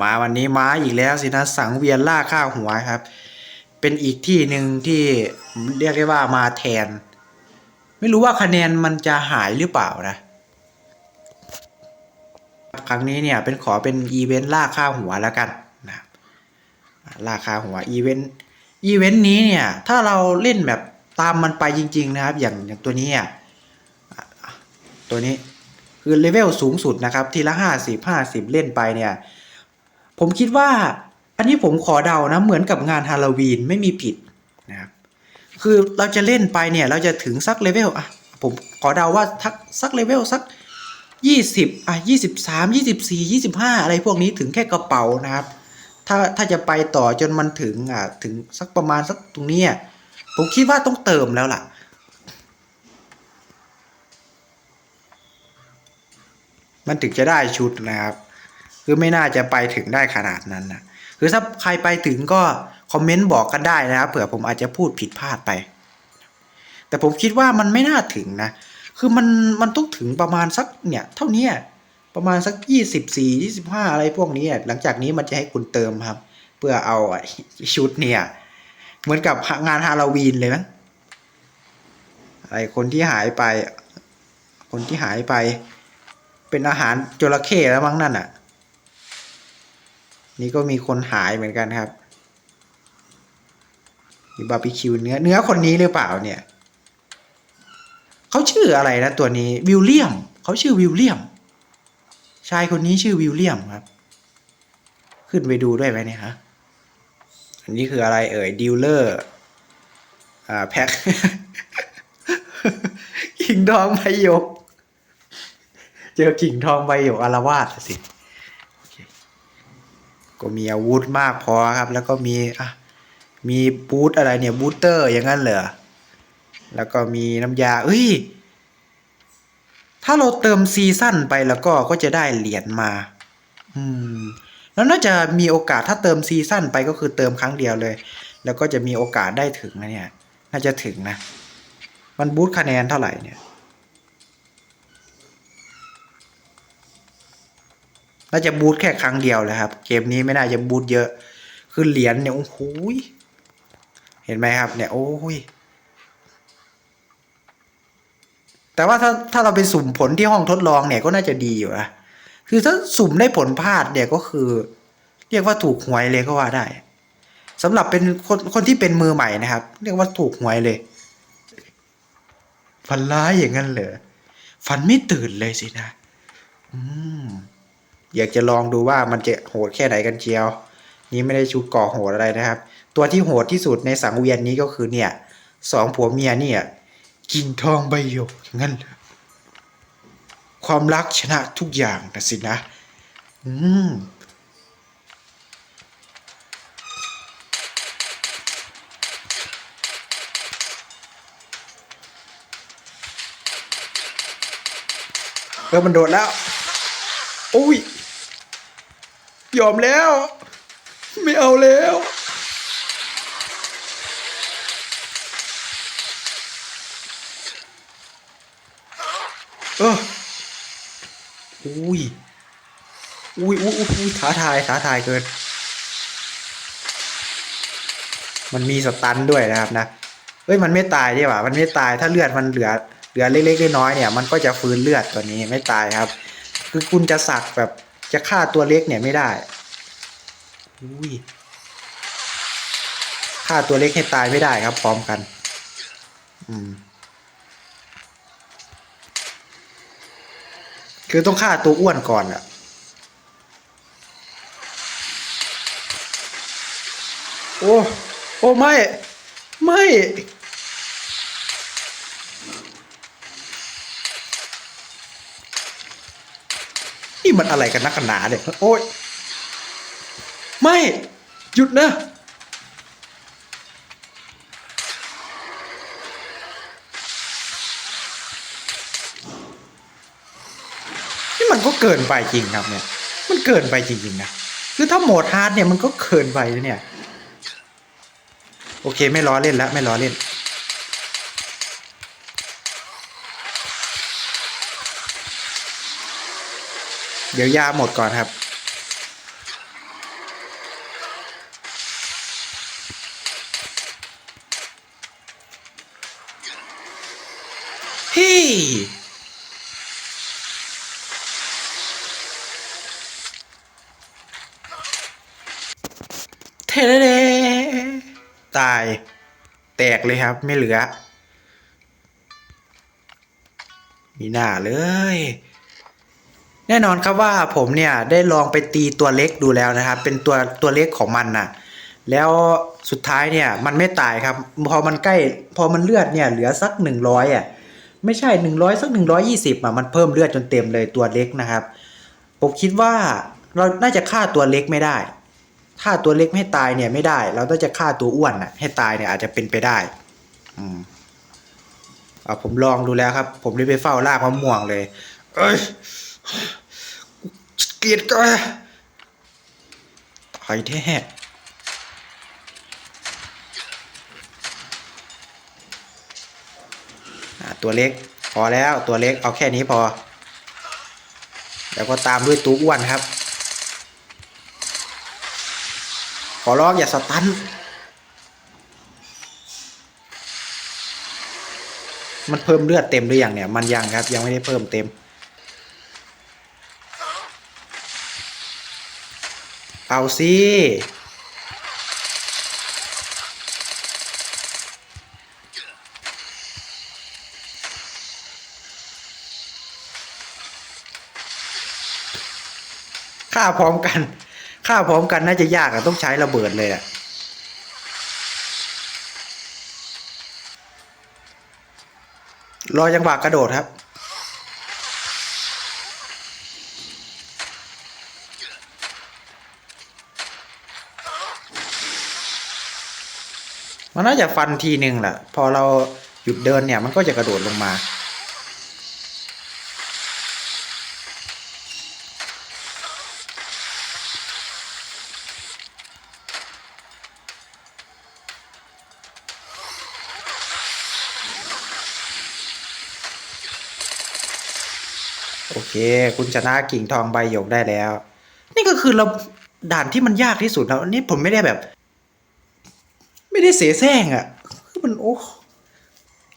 มาวันนี้ม้าอีกแล้วสินะสังเวียนล่าข้าหัวครับ เป็นอีกที่หนึ่งที่เรียกได้ว่ามาแทน ไม่รู้ว่าคะแนนมันจะหายหรือเปล่านะ ครั้งนี้เนี่ยเป็นขอเป็นอีเวนต์ล่าค่าหัวแล้วกันนะครับล่าค่าหัวอีเวนต์อีเวนต์นี้เนี่ยถ้าเราเล่นแบบตามมันไปจริง ๆ นะครับ อย่างอย่างตัวนี้อะอะตัวนี้คือเลเวลสูงสุดนะครับ ทีละห้าสิบห้าสิบเล่นไปเนี่ย ผมคิดว่าอันนี้ผมขอเดานะเหมือนกับงานฮาโลวีนไม่มีผิดนะครับคือเราจะเล่นไปเนี่ยเราจะถึงสักเลเวลอะผมขอเดาว่าทักสักเลเวลสักยี่สิบอะยี่สิบสามยี่สิบสี่ยี่สิบห้าอะไรพวกนี้ถึงแค่กระเป๋านะครับ ถ้าถ้าจะไปต่อจนมันถึงอะถึงสักประมาณสักตรงนี้ผมคิดว่าต้องเติมแล้วล่ะมันถึงจะได้ชุดนะครับ คือไม่น่าจะไปถึงได้ขนาดนั้นนะคือถ้าใครไปถึงก็คอมเมนต์บอกกันได้นะครับเผื่อผมอาจจะพูดผิดพลาดไป แต่ผมคิดว่ามันไม่น่าถึงนะ คือมันมันต้องถึงประมาณสักเนี่ยเท่านี้ประมาณสักยี่สิบสี่ยี่สิบห้าอะไรพวกนี้หลังจากนี้มันจะให้คุณเติมครับ เพื่อเอาชุดเนี่ย เหมือนกับงานฮาโลวีนเลยมั้งอะไอคนที่หายไป คนที่หายไป เป็นอาหารจระเข้แล้วมั้งนั่นอะ นี่ก็มีคนหายเหมือนกันครับมีบาร์บีคิวเนื้อ เนื้อคนนี้หรือเปล่าเนี่ยเขาชื่ออะไรนะตัวนี้วิลเลียมเขาชื่อวิลเลียม ชายคนนี้ชื่อวิลเลียมครับ ขึ้นไปดูด้วยไหมเนี่ยฮะอันนี้คืออะไรเอ่ยดีลเลอร์อ่าแพ็คกิ่งทองใบหยก เจอกิ่งทองใบหยกอารวาสสิ ก็มีอาวุธมากพอครับ แล้วก็มีอะมีบูธอะไรเนี่ยบูสเตอร์อย่างนั้นเหรอแล้วก็มีน้ำยาเอ้ย ถ้าเราเติมซีซั่นไปแล้วก็ก็จะได้เหรียญมา อืม แล้วน่าจะมีโอกาสถ้าเติมซีซั่นไปก็คือเติมครั้งเดียวเลย แล้วก็จะมีโอกาสได้ถึงนะเนี่ย น่าจะถึงนะ มันบูทคะแนนเท่าไหร่เนี่ย น่าจะบูทแค่ครั้งเดียวเลยครับ เกมนี้ไม่น่าจะบูทเยอะ คือเหรียญเนี่ยโอ้โหเห็นไหมครับเนี่ยโอ้ยแต่ว่าถ้าถ้าเราไปสุ่มผลที่ห้องทดลองเนี่ยก็น่าจะดีอยู่นะคือถ้าสุ่มได้ผลพลาดเนี่ยก็คือ เรียกว่าถูกหวยเลยก็ว่าได้สำหรับเป็นคนคนที่เป็นมือใหม่นะครับ เรียกว่าถูกหวยเลย ฝันร้ายอย่างนั้นเหรอฝันไม่ตื่นเลยสินะ อืม อยากจะลองดูว่ามันจะโหดแค่ไหนกันเชียว นี่ไม่ได้ชุดก่อโหดอะไรนะครับ ตัวที่โหดที่สุดในสังเวียนนี้ก็คือเนี่ยสองผัวเมียเนี่ยกิ่งทองใบหยกอย่างนั้นความรักชนะทุกอย่างนะสินะ อืมเออมันโดดแล้วโอ้ย ยอมแล้ว ไม่เอาแล้ว เอออุ้ยอุ้ยอุ้ยอุ้ยอุ้ยท้าทายท้าทายเกิน มันมีสตันด้วยนะครับนะเฮ้ยมันไม่ตายดีกว่ามันไม่ตายถ้าเลือดมันเหลือเหลือเล็กๆน้อยๆเนี่ย มันก็จะฟื้นเลือดตัวนี้ไม่ตายครับ คือคุณจะสักแบบ จะฆ่าตัวเล็กเนี่ยไม่ได้อุ้ยฆ่าตัวเล็กให้ตายไม่ได้ครับ พร้อมกัน อืม คือต้องฆ่าตัวอ้วนก่อนอะโอ้ โอ้ไม่ ไม่ มันอะไรกันนักกันหนาเนี่ย โอ้ย ไม่ หยุดนะ นี่มันก็เกินไปจริงครับเนี่ย มันเกินไปจริงๆนะ คือถ้าโหมดฮาร์ดเนี่ยมันก็เกินไปแล้วเนี่ย โอเคไม่ล้อเล่นแล้วไม่ล้อเล่น เดี๋ยวยาหมดก่อนครับ เฮ้ยเทเลตาย แตกเลยครับไม่เหลือ มีหน้าเลย แน่นอนครับว่าผมเนี่ยได้ลองไปตีตัวเล็กดูแล้วนะครับ เป็นตัวตัวเล็กของมันน่ะ แล้วสุดท้ายเนี่ยมันไม่ตายครับ พอมันใกล้พอมันเลือดเนี่ยเหลือสักหนึ่งร้อยอะไม่ใช่หนึ่งร้อยสักหนึ่งร้อยี่สิบอะมันเพิ่มเลือดจนเต็มเลยตัวเล็กนะครับ ผมคิดว่าเราน่าจะฆ่าตัวเล็กไม่ได้ถ้าตัวเล็กไม่ตายเนี่ยไม่ได้ เราต้องจะฆ่าตัวอ้วนน่ะให้ตายเนี่ยอาจจะเป็นไปได้อืมเอาผมลองดูแล้วครับ ผมได้ไปเฝ้าลากมะม่วงเลย เอ้ย เกลียดก็ตายแท้อ่ตัวเล็กพอแล้วตัวเล็กเอาแค่นี้พอ แล้วก็ตามด้วยตู้อ้วนครับ ขอร้องอย่าสตันมันเพิ่มเลือดเต็มหรือยังเนี่ย มันยังครับ ยังไม่ได้เพิ่มเต็ม เอาสิฆ่าพร้อมกันฆ่าพร้อมกันน่าจะยากอะต้องใช้ระเบิดเลยอะรอจังหวะกระโดดครับ มันน่าจะฟันทีหนึ่งแหละพอเราหยุดเดินเนี่ยมันก็จะกระโดดลงมาโอเค คุณชนะกิ่งทองใบหยกได้แล้ว นี่ก็คือเราด่านที่มันยากที่สุดแล้วนนี้ผมไม่ได้แบบ ไม่ได้เสียแซงอะ่ะมันโอ้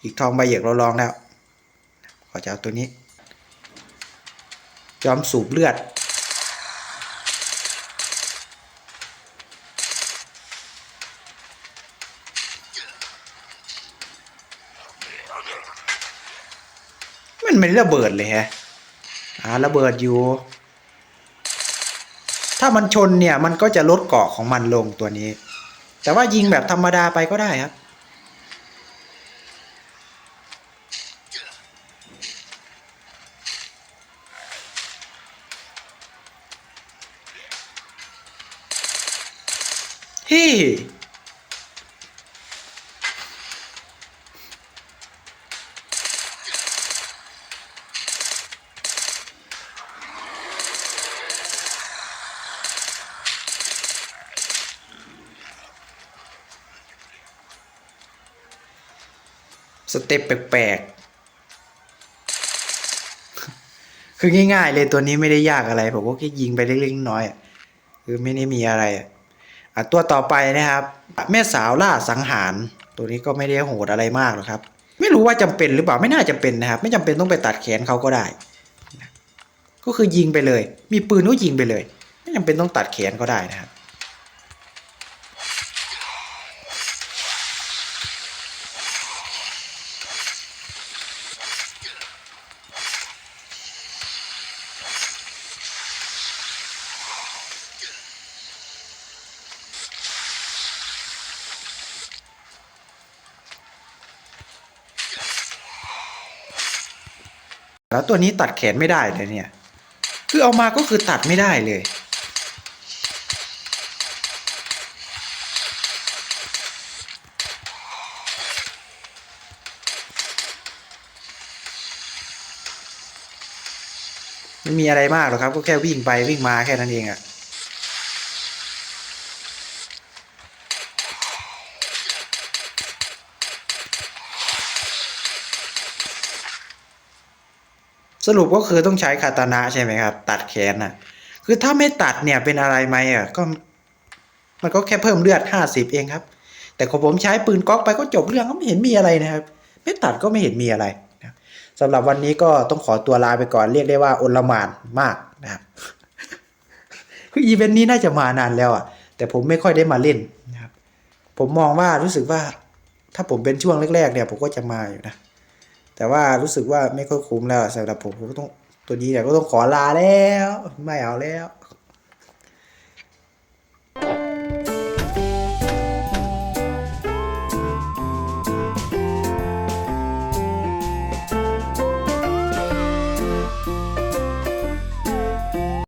กิ่งทองใบหยกเราลองแล้ว ขอจะเอาตัวนี้ จอมสูบเลือด มันไม่ระเบิดเลยฮะอ่าระเบิดอยู่ ถ้ามันชนเนี่ย มันก็จะลดเกาะของมันลงตัวนี้ แต่ว่ายิงแบบธรรมดาไปก็ได้ครับ สเต็ปแปลกๆ คือง่ายๆ เลยตัวนี้ไม่ได้ยากอะไร ผมก็แค่ยิงไปเล็กๆน้อยๆคือไม่ได้มีอะไรอะตัวต่อไปนะครับ แม่สาวล่าสังหาร ตัวนี้ก็ไม่ได้โหดอะไรมากหรอกครับ ไม่รู้ว่าจำเป็นหรือเปล่าไม่น่าจะเป็นนะครับ ไม่จำเป็นต้องไปตัดแขนเขาก็ได้ ก็คือยิงไปเลย มีปืนก็ยิงไปเลย ไม่จำเป็นต้องตัดแขนก็ได้นะครับ แล้วตัวนี้ตัดแขนไม่ได้เลยเนี่ย คือเอามาก็คือตัดไม่ได้เลย ไม่มีอะไรมากหรอกครับ ก็แค่วิ่งไปวิ่งมาแค่นั้นเองอะ สรุปก็คือต้องใช้คาตานะใช่ไหมครับ ตัดแขนน่ะ คือถ้าไม่ตัดเนี่ยเป็นอะไรไหมอะก็มันก็แค่เพิ่มเลือดห้าสิบเองครับ แต่ของผมใช้ปืนก๊อกไปก็จบเรื่องก็ไม่เห็นมีอะไรนะครับ ไม่ตัดก็ไม่เห็นมีอะไรนะสำหรับวันนี้ก็ต้องขอตัวลาไปก่อนเรียกได้ว่าอนลหมานมากนะครับคืออีเวนต์นี้น่าจะมานานแล้วอะ แต่ผมไม่ค่อยได้มาเล่นนะครับ ผมมองว่ารู้สึกว่า ถ้าผมเป็นช่วงแรกๆเนี่ย ผมก็จะมาอยู่นะ แต่ว่ารู้สึกว่าไม่ค่อยคุ้มแล้วสำหรับผมผมก็ต้องตัวนี้เนี่ยก็ต้องขอลาแล้ว ไม่เอาแล้ว